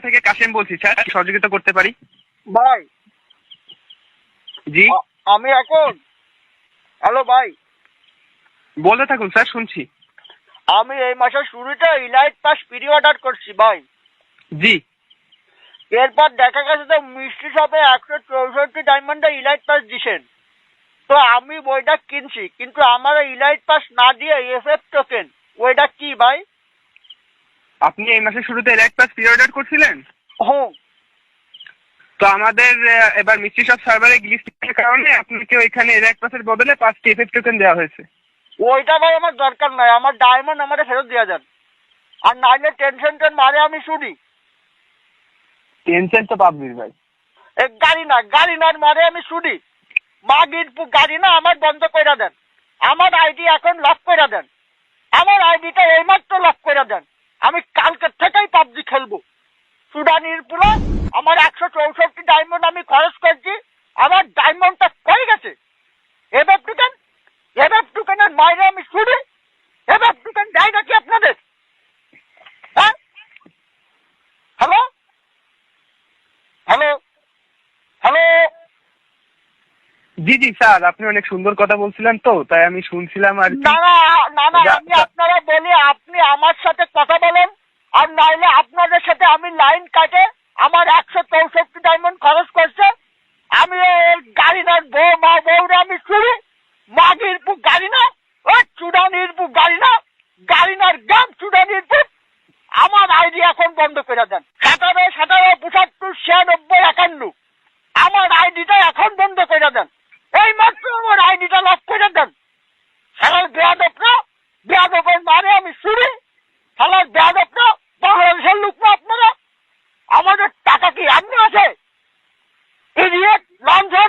থেকে কাশেম বলছি স্যার সহযোগিতা করতে পারি? ভাই। জি? আমি এখন। হ্যালো ভাই। বলতে থাকুন স্যার শুনছি। আমি এই মাসের ইলাইট পাস প্রি অর্ডার করছি ভাই। জি। এরপর দেখা গেছে তো মিষ্টি শপে একশো চৌষট্টি ডায়মন্ডে ইলাইট পাস দিছেন। তো আমি বইটা কিনছি কিন্তু আমার ইলাইট পাস না দিয়ে এফএফ টোকেন ওইটা কি ভাই? আপনি এই মাসের শুরুতে এলাইট পাস প্রি অর্ডার করছিলেন? হুম তো আমাদের এবার মিষ্টি সব সার্ভারে গ্লিচ কারণে আপনাকে ওইখানে এলাইট পাসের বদলে পাঁচটি এফএফ টোকেন দেওয়া হয়েছে। ওইটা ভাই আমার দরকার নাই। আমার ডায়মন্ড আমারে ফেরত দেওয়া যান। আর নাইলে টেনশন টেন মারে আমি শুনি। টেনশন তো পাবলির ভাই। এ গাড়ি না গাড়ি না মারে আমি শুনি। পু- গাড়ি না আমার বন্ধ করে দেন। আমার আইডি এখন লক করে দেন। আমার আইডিটা এইমাত্র লক করে দেন। পাবজি খেলব। সুডানির পুরো আমার একশো চৌষট্টি ডায়মন্ড আমি খরচ করছি। আমার ডায়মন্ডটা কই গেছে? এবার টুকেন এবার টুকেনের মাইরে আমি শুনি এবার টুকেন দেয় নাকি আপনাদের? হ্যাঁ? হ্যালো? হ্যালো? হ্যালো? জি জি স্যার আপনি অনেক সুন্দর কথা বলছিলেন তো তাই আমি শুনছিলাম আর না না না আমি আপনারা বলি আপনি আমার সাথে কথা বলেন নাইলে আপনাদের সাথে আমি লাইন কাটে আমার একশো চৌষট্টি ডায়মন্ড খরচ করছে। আমি গাড়ি না বউ, মা বউরে আমি চুরি। মাগির পু গাড়ি না ও চুডানির পু গাড়ি না গাড়ি নার গাম চুডানির পু আমার আইডি এখন বন্ধ করে দেন। সাতারো সাতারো, পঁচাত্তর, ছিয়ানব্বই, একান্ন। আমার আইডিটা এখন বন্ধ করে দেন। এই মাত্র আমার আইডিটা লক করে দেন। শালার বেয়াদব না বেয়াদবের মারে আমি চুরি। শালার বেয়াদব કાકા યાદ ન હશે એ વિવેક નામ છે